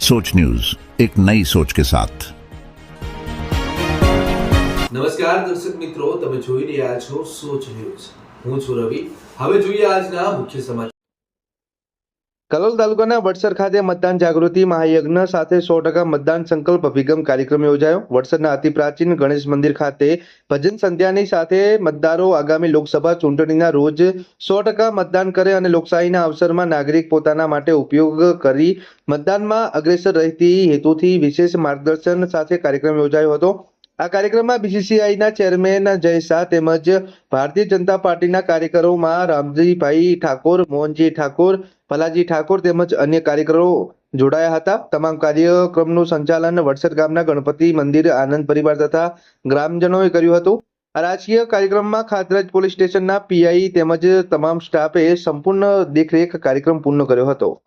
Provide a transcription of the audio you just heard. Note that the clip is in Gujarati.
सोच न्यूज एक नई सोच के साथ નમસ્કાર દર્શક મિત્રો તમે જોઈ રહ્યા છો સોચ ન્યૂઝ હું છું રવિ હવે જોઈએ આજના મુખ્ય સમાચાર કલોલ તાલુકાના વડસર ખાતે મતદાન જાગૃતિ મહાયજ્ઞ સાથે સો ટકા મતદાન સંકલ્પ અભિગમ કાર્યક્રમ યોજાયો. વડસરના અતિ પ્રાચીન ગણેશ મંદિર ખાતે ભજન સંધ્યાની સાથે મતદારો આગામી લોકસભા ચૂંટણીના રોજ સો ટકા મતદાન કરે અને લોકશાહીના અવસરમાં નાગરિક પોતાના માટે ઉપયોગ કરી મતદાનમાં અગ્રેસર રહેતી હેતુથી વિશેષ માર્ગદર્શન સાથે કાર્યક્રમ યોજાયો હતો. આ કાર્યક્રમમાં બીસીસીઆઈના ચેરમેન જય શાહ તેમજ ભારતીય જનતા પાર્ટીના કાર્યકરોમાં રામજીભાઈ ઠાકોર, મોહનજી ઠાકોર ભલાજી ઠાકોર તેમજ અન્ય કાર્યકરો જોડાયા હતા. તમામ કાર્યક્રમનું સંચાલન વડસર ગામના ગણપતિ મંદિર આનંદ પરિવાર તથા ગ્રામજનોએ કર્યું હતું. આ રાજકીય કાર્યક્રમમાં ખાતરાજ પોલીસ સ્ટેશનના પીઆઈ તેમજ તમામ સ્ટાફે સંપૂર્ણ દેખરેખ કાર્યક્રમ પૂર્ણ કર્યો હતો.